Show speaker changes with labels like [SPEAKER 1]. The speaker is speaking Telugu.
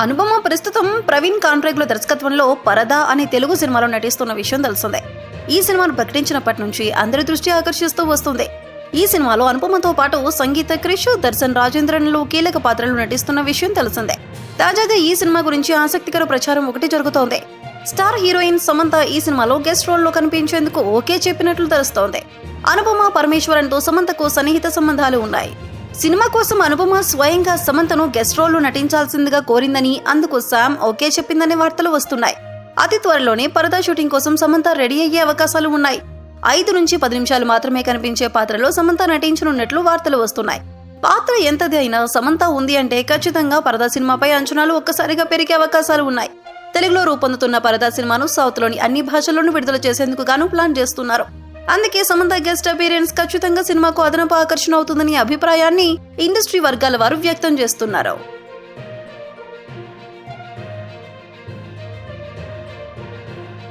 [SPEAKER 1] అనుపమ ప్రస్తుతం ప్రవీణ్ కాంట్రాక్ట్ల దర్శకత్వంలో పరదా అనే తెలుగు సినిమాలో నటిస్తున్న విషయం తెలిసిందే. ఈ సినిమాను ప్రకటించినప్పటి నుంచి అందరి దృష్టి ఆకర్షిస్తూ వస్తుంది. ఈ సినిమాలో అనుపమతో పాటు సంగీత క్రిష్ దర్శన్ రాజేంద్రన్లు కీలక పాత్రలు నటిస్తున్న విషయం తెలిసిందే. తాజాగా ఈ సినిమా గురించి ఆసక్తికర ప్రచారం ఒకటి జరుగుతోంది. స్టార్ హీరోయిన్ సమంత ఈ సినిమాలో గెస్ట్ రోల్లో కనిపించేందుకు ఓకే చెప్పినట్లు తెలుస్తోంది. అనుపమ పరమేశ్వరన్తో సమంతకు సన్నిహిత సంబంధాలు ఉన్నాయి. సినిమా కోసం అనుపమ స్వయంగా సమంతను గెస్ట్ రోల్లో నటించాల్సిందిగా కోరిందని అందుకు శామ్ ఓకే చెప్పిందనే వార్తలు వస్తున్నాయి. అతి త్వరలోనే పరదా షూటింగ్ కోసం సమంత రెడీ అయ్యే అవకాశాలు ఉన్నాయి. ఐదు నుంచి పది నిమిషాలు మాత్రమే కనిపించే పాత్రలో సమంత నటించనున్నట్లు వార్తలు వస్తున్నాయి. పాత్ర ఎంతది అయినా సమంత ఉంది అంటే ఖచ్చితంగా పరదా సినిమాపై అంచనాలు ఒక్కసారిగా పెరిగే అవకాశాలు ఉన్నాయి. తెలుగులో రూపొందుతున్న పరదా సినిమాను సౌత్లోని అన్ని భాషల్లోనూ విడుదల చేసేందుకు గాను ప్లాన్ చేస్తున్నారు. అందుకే సమంత గెస్ట్ అపీరెన్స్ ఖచ్చితంగా సినిమాకు అదనపు ఆకర్షణ అవుతుందని అభిప్రాయాన్ని ఇండస్ట్రీ వర్గాల వారు వ్యక్తం చేస్తున్నారు.